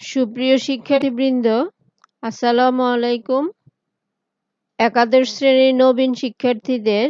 সুপ্রিয় শিক্ষার্থীবৃন্দ, আসসালামু আলাইকুম। একাদশ শ্রেণির নবীন শিক্ষার্থীদের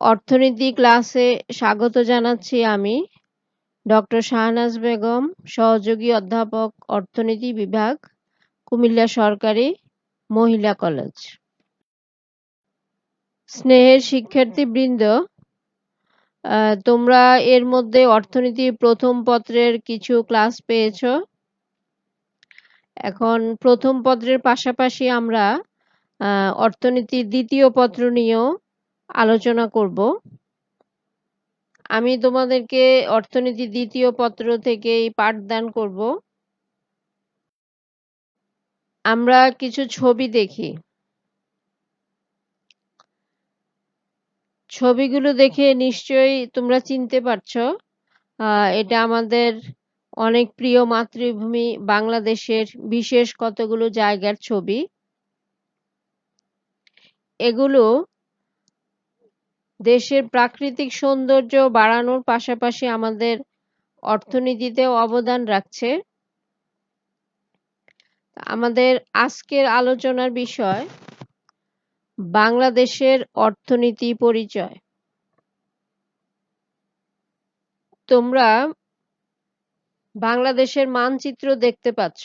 অর্থনীতি ক্লাসে স্বাগত জানাচ্ছি আমি, ডক্টর শাহনাজ বেগম, সহযোগী অধ্যাপক, অর্থনীতি বিভাগ, কুমিল্লা সরকারি মহিলা কলেজ। স্নেহের শিক্ষার্থীবৃন্দ তোমরা এর মধ্যে অর্থনীতি প্রথম পত্রের কিছু ক্লাস পেয়েছ। এখন প্রথম পত্রের পাশাপাশি আমরা অর্থনীতির দ্বিতীয় পত্র নিয়েও আলোচনা করব। আমি তোমাদেরকে অর্থনীতি দ্বিতীয় পত্র থেকেই পাঠদান করব। আমরা কিছু ছবি দেখি। ছবিগুলো দেখে নিশ্চয়ই তোমরা চিনতে পারছ। এটা আমাদের অনেক প্রিয় মাতৃভূমি বাংলাদেশের বিশেষ কতগুলো জায়গার ছবি। এগুলো দেশের প্রাকৃতিক সৌন্দর্য বাড়ানোর পাশাপাশি আমাদের অর্থনীতিতেও অবদান রাখছে। আমাদের আজকের আলোচনার বিষয় বাংলাদেশের অর্থনীতি পরিচয়। তোমরা বাংলাদেশের মানচিত্র দেখতে পাচ্ছ।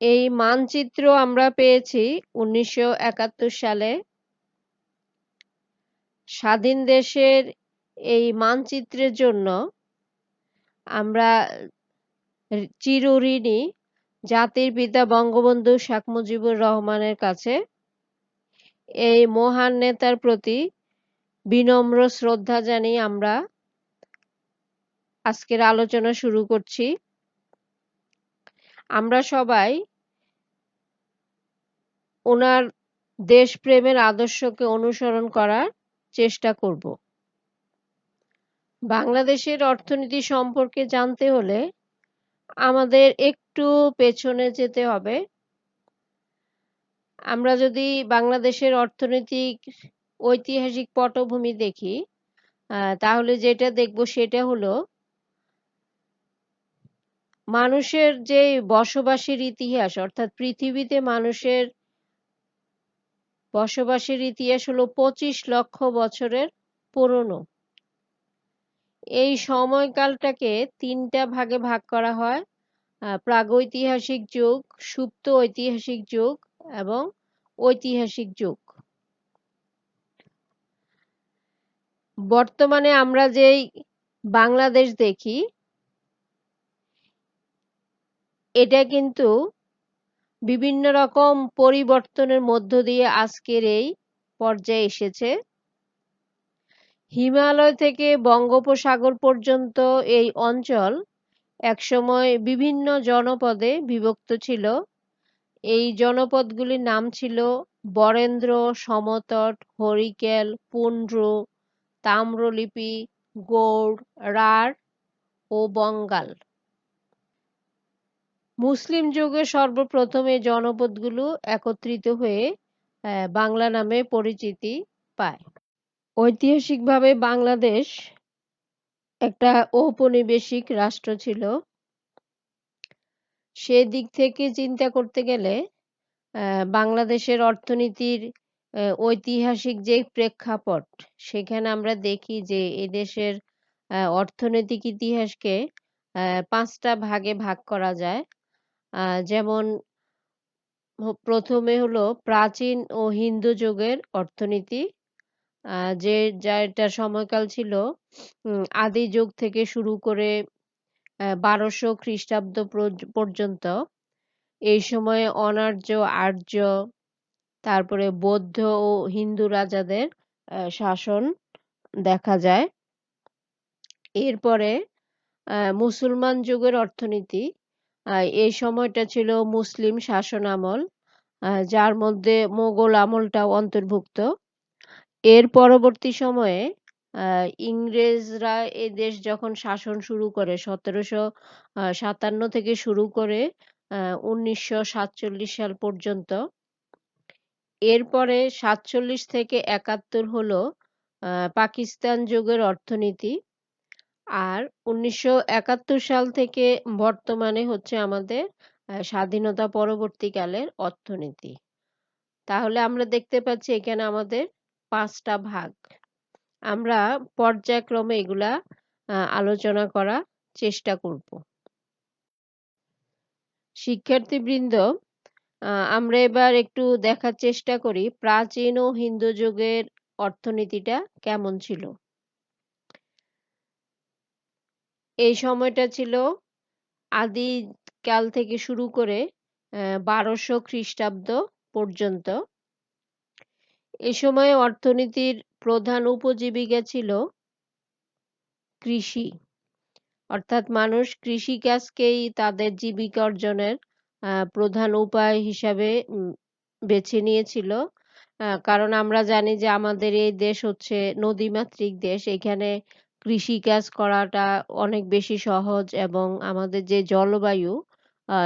এই মানচিত্র আমরা পেয়েছি উনিশশো একাত্তর সালে। স্বাধীন দেশের এই মানচিত্রের জন্য আমরা চিরঋণী জাতির পিতা বঙ্গবন্ধু শেখ মুজিবুর রহমানের কাছে এই মহান নেতার প্রতি বিনম্র শ্রদ্ধা জানিয়ে আমরা আজকের আলোচনা শুরু করছি। আমরা সবাই ওনার দেশপ্রেমের আদর্শকে অনুসরণ করার চেষ্টা করব। বাংলাদেশের অর্থনীতি সম্পর্কে জানতে হলে আমাদের একটু পেছনে যেতে হবে। আমরা যদি বাংলাদেশের অর্থনৈতিক ঐতিহাসিক পটভূমি দেখি তাহলে যেটা দেখব সেটা হলো, মানুষের যে বসবাসের ইতিহাস, অর্থাৎ পৃথিবীতে মানুষের বসবাসের ইতিহাস হলো পঁচিশ লক্ষ বছরের পুরনো। এই সময়কালটাকে তিনটা ভাগে ভাগ করা হয় প্রাগৈতিহাসিক যুগ, সুপ্ত ঐতিহাসিক যুগ এবং ঐতিহাসিক যুগ। বর্তমানে আমরা যেই বাংলাদেশ দেখি, এটা কিন্তু বিভিন্ন রকম পরিবর্তনের মধ্য দিয়ে আজকের এই পর্যায়ে এসেছে। হিমালয় থেকে বঙ্গোপসাগর পর্যন্ত এই অঞ্চল একসময় বিভিন্ন জনপদে বিভক্ত ছিল। এই জনপদগুলির নাম ছিল বরেন্দ্র, সমতট, হরিকেল, পুন্ড্র, তাম্রলিপি, গৌড়, রাঢ় ও বঙ্গাল। মুসলিম যুগে সর্বপ্রথম এই জনপদগুলো একত্রিত হয়ে বাংলা নামে পরিচিতি পায়। ঐতিহাসিকভাবে বাংলাদেশ একটা ঔপনিবেশিক রাষ্ট্র ছিল। সেদিক থেকে চিন্তা করতে গেলে বাংলাদেশের অর্থনীতির ঐতিহাসিক যে প্রেক্ষাপট, সেখানে আমরা দেখি যে এদেশের অর্থনৈতিক ইতিহাসকে পাঁচটা ভাগে ভাগ করা যায়। যেমন প্রথমে হলো প্রাচীন ও হিন্দু যুগের অর্থনীতি যে যেটা সময়কাল ছিল আদি যুগ থেকে শুরু করে বারোশো খ্রিস্টাব্দ পর্যন্ত। এই সময়ে অনার্য, আর্য, তারপরে বৌদ্ধ ও হিন্দু রাজাদের শাসন দেখা যায়। এরপরে মুসলমান যুগের অর্থনীতি এই সময়টা ছিল মুসলিম শাসন আমল যার মধ্যে মোগল আমলটাও অন্তর্ভুক্ত। এর পরবর্তী সময়ে ইংরেজরা এ দেশ যখন শাসন শুরু করে, সতেরোশো সাতান্ন থেকে শুরু করে উনিশশো সাতচল্লিশ সাল পর্যন্ত, এরপরে সাতচল্লিশ থেকে একাত্তর হলো পাকিস্তান যুগের অর্থনীতি আর উনিশশো একাত্তর সাল থেকে বর্তমানে হচ্ছে আমাদের স্বাধীনতা পরবর্তীকালের অর্থনীতি। তাহলে আমরা দেখতে পাচ্ছি এখানে আমাদের পাঁচটা ভাগ। আমরা পর্যায়ক্রমে এগুলা আলোচনা করা চেষ্টা করব। শিক্ষার্থীবৃন্দ আমরা এবার একটু দেখার চেষ্টা করি প্রাচীন ও হিন্দু যুগের অর্থনীতিটা কেমন ছিল। এই সময়টা ছিল আদিকাল থেকে শুরু করে বারোশো খ্রিস্টাব্দ পর্যন্ত। এ সময় অর্থনীতির প্রধান উপজীবিকা ছিল কৃষি। অর্থাৎ মানুষ কৃষিকাজকেই তাদের জীবিকা অর্জনের প্রধান উপায় হিসাবে বেছে নিয়েছিল। কারণ আমরা জানি যে আমাদের এই দেশ হচ্ছে নদীমাতৃক দেশ। এখানে কৃষিকাজ করাটা অনেক বেশি সহজ এবং আমাদের যে জলবায়ু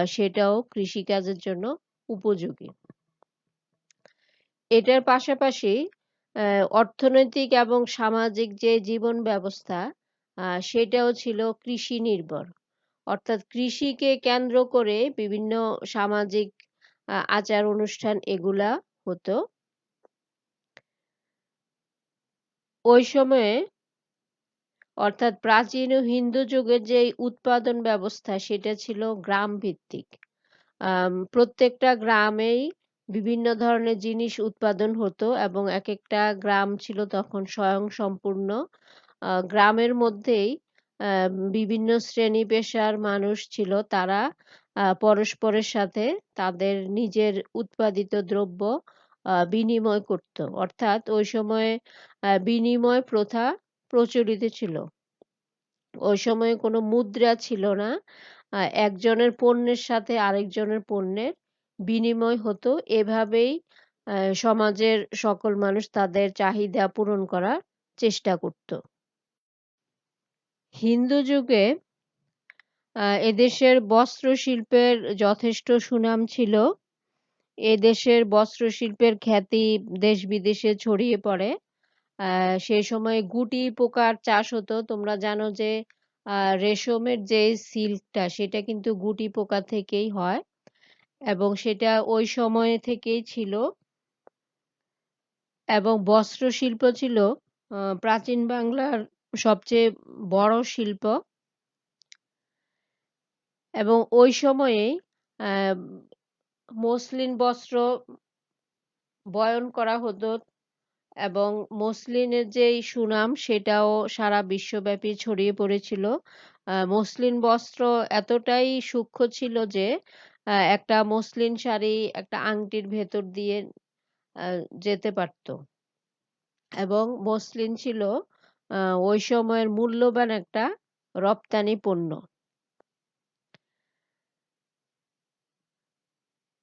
সেটাও কৃষিকাজের জন্য উপযোগী। এটার পাশাপাশি অর্থনৈতিক এবং সামাজিক যে জীবন ব্যবস্থা সেটাও ছিল কৃষি নির্ভর। অর্থাৎ কৃষিকে কেন্দ্র করে বিভিন্ন সামাজিক আচার অনুষ্ঠান এগুলা হতো। ওই সময়ে অর্থাৎ প্রাচীন হিন্দু যুগের যে উৎপাদন ব্যবস্থা, সেটা ছিল গ্রাম ভিত্তিক প্রত্যেকটা গ্রামেই বিভিন্ন ধরনের জিনিস উৎপাদন হতো এবং এক একটা গ্রাম ছিল তখন স্বয়ং সম্পূর্ণ গ্রামের মধ্যেই বিভিন্ন শ্রেণি পেশার মানুষ ছিল তারা পরস্পরের সাথে তাদের নিজের উৎপাদিত দ্রব্য বিনিময় করত। অর্থাৎ ওই সময়ে বিনিময় প্রথা প্রচলিত ছিল। ওই সময়ে কোনো মুদ্রা ছিল না। একজনের পণ্যের সাথে আরেকজনের পণ্যের বিনিময় হতো। এভাবেই সমাজের সকল মানুষ তাদের চাহিদা পূরণ করার চেষ্টা করত। হিন্দু যুগে এদেশের বস্ত্র শিল্পের যথেষ্ট সুনাম ছিল। এদেশের বস্ত্র শিল্পের খ্যাতি দেশ বিদেশে ছড়িয়ে পড়ে। সেই সময় গুটি পোকার চাষ হতো। তোমরা জানো যে রেশমের যে সিল্কটা, সেটা কিন্তু গুটি পোকা থেকেই হয়। এবং সেটা ওই সময় থেকেই ছিল। এবং বস্ত্র শিল্প ছিল প্রাচীন বাংলার সবচেয়ে বড় শিল্প। এবং ওই সময়ে মসলিন বস্ত্র বয়ন করা হতো এবং মসলিনের যেই সুনাম, সেটাও সারা বিশ্বব্যাপী ছড়িয়ে পড়েছিল। মসলিন বস্ত্র এতটাই সূক্ষ্ম ছিল যে একটা মসলিন শাড়ি একটা আংটির ভেতর দিয়ে আহ যেতে পারত। এবং মসলিন ছিল আহ ওই সময়ের মূল্যবান একটা রপ্তানি পণ্য।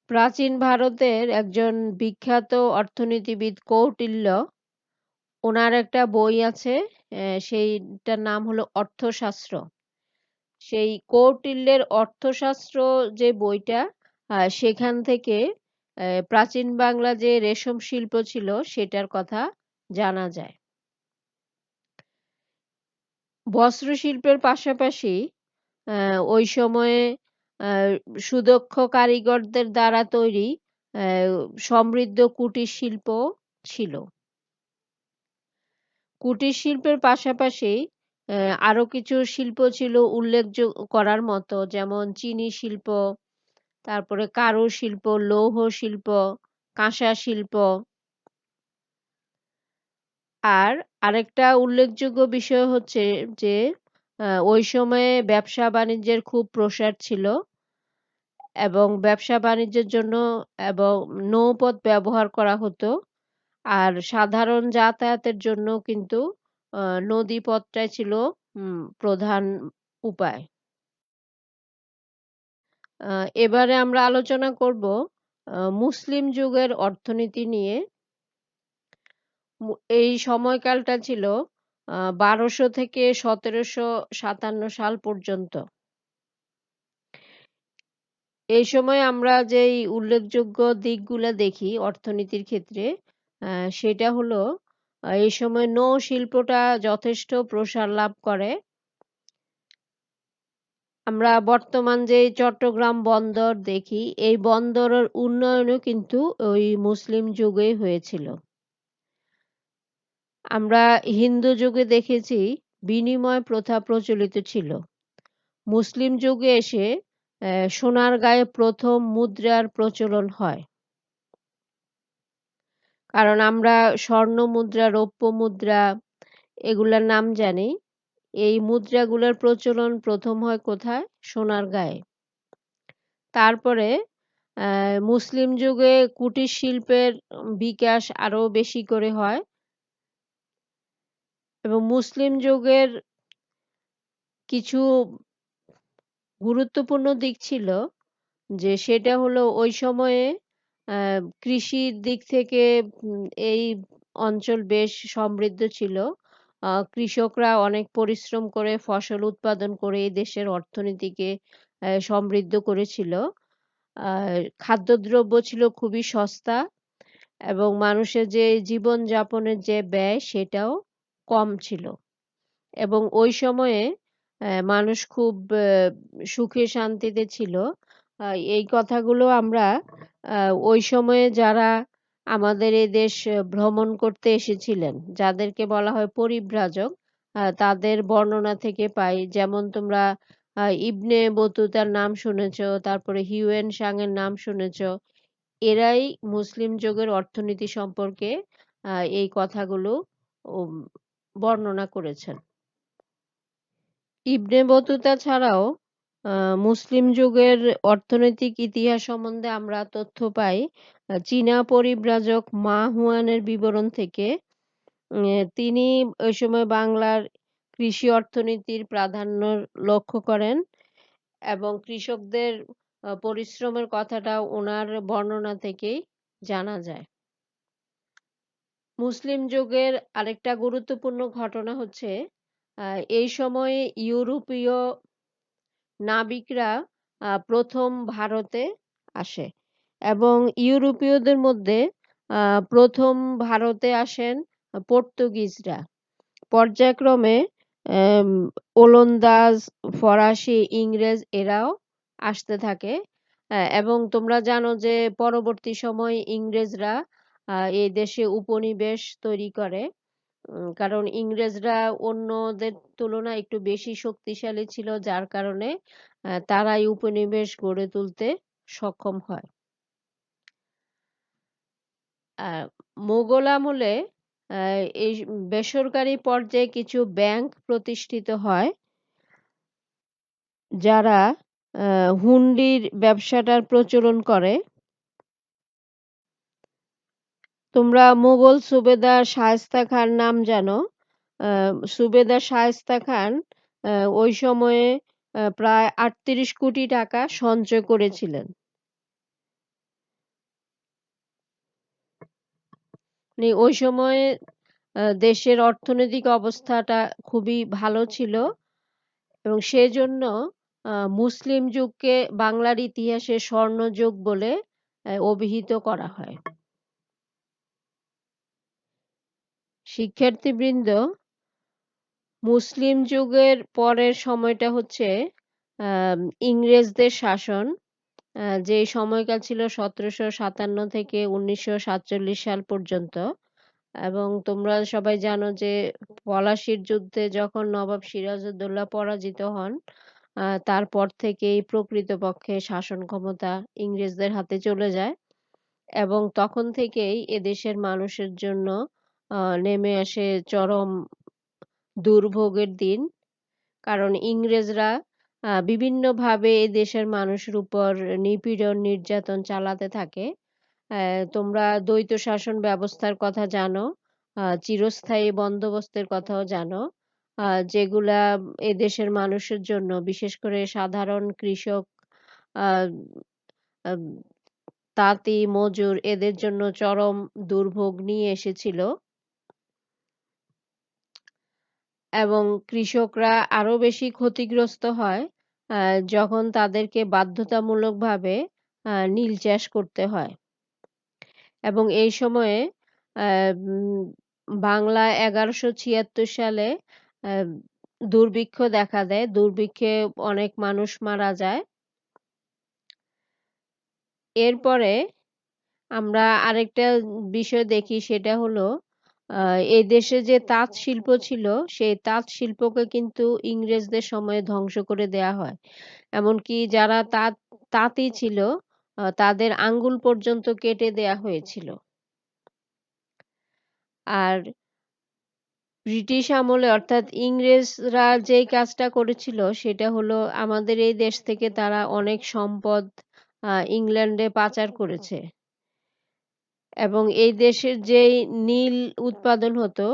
প্রাচীন ভারতের একজন বিখ্যাত অর্থনীতিবিদ কৌটিল্য, ওনার একটা বই আছে সেইটার নাম হলো অর্থশাস্ত্র। সেই কৌটিল্যের অর্থশাস্ত্র যে বইটা সেখান থেকে প্রাচীন বাংলা যে রেশম শিল্প ছিল সেটার কথা জানা যায়। বস্ত্র শিল্পের পাশাপাশি ওই সময়ে সুদক্ষ কারিগরদের দ্বারা তৈরি সমৃদ্ধ কুটির শিল্প ছিল। কুটির শিল্পের পাশাপাশি আরও কিছু শিল্প ছিল উল্লেখ করার মতো, যেমন চিনি শিল্প, তারপরে কারু শিল্প, লৌহ শিল্প, কাঁসা শিল্প। আর আরেকটা উল্লেখযোগ্য বিষয় হচ্ছে যে ওই সময়ে ব্যবসা বাণিজ্যের খুব প্রসার ছিল এবং ব্যবসা বাণিজ্যের জন্য এবং নৌপথ ব্যবহার করা হতো। আর সাধারণ যাতায়াতের জন্য কিন্তু নদী পথটাই ছিল প্রধান উপায়। এবারে আমরা আলোচনা করব মুসলিম যুগের অর্থনীতি নিয়ে। এই সময়কালটা ছিল বারোশো থেকে সতেরোশো সাতান্ন সাল পর্যন্ত। এই সময় আমরা যেই উল্লেখযোগ্য দিকগুলো দেখি অর্থনীতির ক্ষেত্রে সেটা হলো এই সময় নৌ শিল্পটা যথেষ্ট প্রসার লাভ করে। আমরা বর্তমান যে চট্টগ্রাম বন্দর দেখি, এই বন্দরের উন্নয়নও কিন্তু ওই মুসলিম যুগেই হয়েছিল। আমরা হিন্দু যুগে দেখেছি, বিনিময় প্রথা প্রচলিত ছিল। মুসলিম যুগে এসে সোনার গায়ে প্রথম মুদ্রার প্রচলন হয়। কারণ আমরা স্বর্ণ মুদ্রা, রৌপ্য মুদ্রা এগুলার নাম জানি। এই মুদ্রাগুলোর প্রচলন প্রথম হয় কোথায়? সোনার গায়ে। তারপরে মুসলিম যুগে কুটির শিল্পের বিকাশ আরও বেশি করে হয়। এবং মুসলিম যুগের কিছু গুরুত্বপূর্ণ দিক ছিল যে সেটা হলো ওই সময়ে কৃষির দিক থেকে এই অঞ্চল বেশ সমৃদ্ধ ছিল। কৃষকরা অনেক পরিশ্রম করে ফসল উৎপাদন করে দেশের অর্থনীতিকে সমৃদ্ধ করেছিল। খাদ্যদ্রব্য ছিল খুবই সস্তা এবং মানুষের যে জীবনযাপনের যে ব্যয় সেটাও কম ছিল। এবং ওই সময়ে মানুষ খুব সুখে শান্তিতে ছিল। এই কথাগুলো আমরা ওই সময়ে যারা আমাদের এই দেশ ভ্রমণ করতে এসেছিলেন, যাদেরকে বলা হয় পরিব্রাজক তাদের বর্ণনা থেকে পাই, যেমন তোমরা ইবনে বতুতার নাম শুনেছ, তারপরে হিউয়েন সাং এর নাম শুনেছ, এরাই মুসলিম যুগের অর্থনীতি সম্পর্কে এই কথাগুলো বর্ণনা করেছেন। ইবনে বতুতা ছাড়াও মুসলিম যুগের অর্থনৈতিক ইতিহাস সম্বন্ধে আমরা তথ্য পাই। চীনা পরিব্রাজক মা হুয়ানের বিবরণ থেকে তিনি ওই সময় বাংলার কৃষি অর্থনীতির প্রাধান্য লক্ষ্য করেন এবং কৃষকদের পরিশ্রমের কথাটা ওনার বর্ণনা থেকেই জানা যায়। মুসলিম যুগের আরেকটা গুরুত্বপূর্ণ ঘটনা হচ্ছে এই সময়ে ইউরোপীয় নাবিকরা প্রথম ভারতে আসে এবং ইউরোপীয়দের মধ্যে প্রথম ভারতে আসেন পর্তুগিজরা। পর্যায়ক্রমে ওলন্দাজ, ফরাসি, ইংরেজ এরাও আসতে থাকে এবং তোমরা জানো যে পরবর্তী সময় ইংরেজরা এই দেশে উপনিবেশ তৈরি করে। কারণ ইংরেজরা অন্যদের তুলনায় একটু বেশি শক্তিশালী ছিল, যার কারণে তারাই উপনিবেশ গড়ে তুলতে সক্ষম হয়। মোগল আমলে এই বেসরকারি পর্যায়ে কিছু ব্যাংক প্রতিষ্ঠিত হয়, যারা হুন্ডির ব্যবসাটার প্রচলন করে। তোমরা মুঘল সুবেদার শায়েস্তা খান নাম জানো। আহ, সুবেদার শায়েস্তা খান আহ, ওই সময়ে প্রায় আটত্রিশ কোটি টাকা সঞ্চয় করেছিলেন। মানে ওই সময়ে দেশের অর্থনৈতিক অবস্থাটা খুবই ভালো ছিল এবং সেজন্য মুসলিম যুগকে বাংলার ইতিহাসে স্বর্ণযুগ বলে অভিহিত করা হয়। শিক্ষার্থীবৃন্দ মুসলিম যুগের পরের সময়টা হচ্ছে আহ, ইংরেজদের শাসন। যে সময়কাল ছিল সতেরোশো সাতান্ন থেকে উনিশশো সাতচল্লিশ সাল পর্যন্ত। এবং তোমরা সবাই জানো যে পলাশির যুদ্ধে যখন নবাব সিরাজউদ্দৌলা পরাজিত হন তারপর থেকেই প্রকৃতপক্ষে শাসন ক্ষমতা ইংরেজদের হাতে চলে যায়। এবং তখন থেকেই এদেশের মানুষের জন্য নেমে আসে চরম দুর্ভোগের দিন। কারণ ইংরেজরা বিভিন্নভাবে এ দেশের মানুষের উপর নিপীড়ন, নির্যাতন চালাতে থাকে। তোমরা দ্বৈত শাসন ব্যবস্থার কথা জানো চিরস্থায়ী বন্দোবস্তের কথাও জানো। যেগুলা এদেশের মানুষের জন্য, বিশেষ করে সাধারণ কৃষক তাঁতি, মজুর, এদের জন্য চরম দুর্ভোগ নিয়ে এসেছিল। এবং কৃষকরা আরও বেশি ক্ষতিগ্রস্ত হয় যখন তাদেরকে বাধ্যতামূলকভাবে নীল চাষ করতে হয়। এবং এই সময়ে বাংলা এগারোশো ছিয়াত্তর সালে দুর্ভিক্ষ দেখা দেয়। দুর্ভিক্ষে অনেক মানুষ মারা যায়। এরপরে আমরা আরেকটা বিষয় দেখি, সেটা হলো এই দেশে যে তাঁত শিল্প ছিল, সেই তাঁত শিল্পকে কিন্তু ইংরেজদের সময়ে ধ্বংস করে দেয়া হয়। এমনকি যারা তাঁত তাঁতি ছিল তাদের আঙ্গুল পর্যন্ত কেটে দেয়া হয়েছিল। আর ব্রিটিশ আমলে, অর্থাৎ ইংরেজরা যেই কাজটা করেছিল, সেটা হলো আমাদের এই দেশ থেকে তারা অনেক সম্পদ ইংল্যান্ডে পাচার করেছে। এবং এই দেশের যেই নীল উৎপাদন হতো,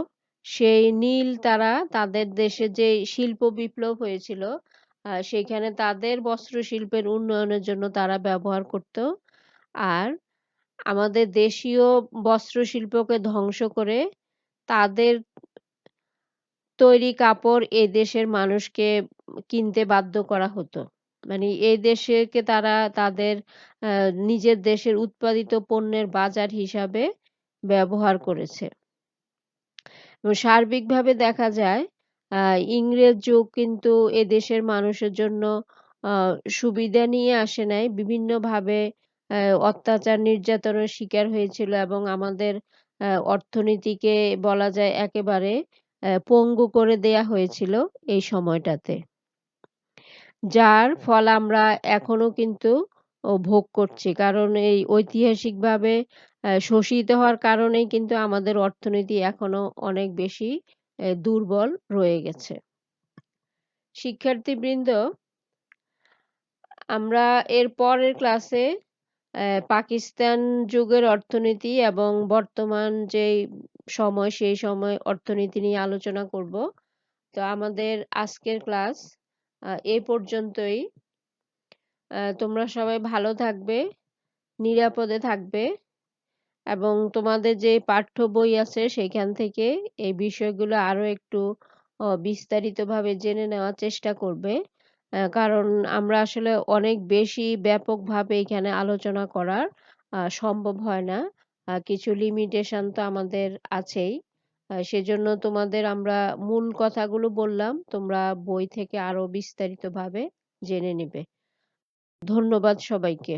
সেই নীল তারা তাদের দেশে যে শিল্প বিপ্লব হয়েছিল সেখানে তাদের বস্ত্র শিল্পের উন্নয়নের জন্য তারা ব্যবহার করত। আর আমাদের দেশীয় বস্ত্র শিল্পকে ধ্বংস করে তাদের তৈরি কাপড় এই দেশের মানুষকে কিনতে বাধ্য করা হতো। মানে এই দেশকে তারা তাদের নিজের দেশের উৎপাদিত পণ্যের বাজার হিসাবে ব্যবহার করেছে। সার্বিকভাবে দেখা যায় ইংরেজ যুগ কিন্তু এ দেশের মানুষের জন্য সুবিধা নিয়ে আসে নাই। বিভিন্নভাবে অত্যাচার নির্যাতনের শিকার হয়েছিল এবং আমাদের অর্থনীতিকে বলা যায় একেবারে পঙ্গু করে দেয়া হয়েছিল এই সময়টাতে। যার ফল আমরা এখনও কিন্তু ভোগ করছি। কারণ এই ঐতিহাসিকভাবে শোষিত হওয়ার কারণেই কিন্তু আমাদের অর্থনীতি এখনও অনেক বেশি দুর্বল রয়ে গেছে। শিক্ষার্থীবৃন্দ, আমরা এর পরের ক্লাসে পাকিস্তান যুগের অর্থনীতি এবং বর্তমান যে সময়, সেই সময় অর্থনীতি নিয়ে আলোচনা করব। তো আমাদের আজকের ক্লাস এ পর্যন্তই। তোমরা সবাই ভালো থাকবে, নিরাপদে থাকবে এবং তোমাদের যে পাঠ্য বই আছে সেখান থেকে এই বিষয়গুলো আরও একটু বিস্তারিতভাবে জেনে নেওয়ার চেষ্টা করবে। কারণ আমরা আসলে অনেক বেশি ব্যাপকভাবে এখানে আলোচনা করার সম্ভব হয় না। কিছু লিমিটেশন তো আমাদের আছেই। সেজন্য তোমাদের আমরা মূল কথাগুলো বললাম। তোমরা বই থেকে আরও বিস্তারিত ভাবে জেনে নেবে। ধন্যবাদ সবাইকে।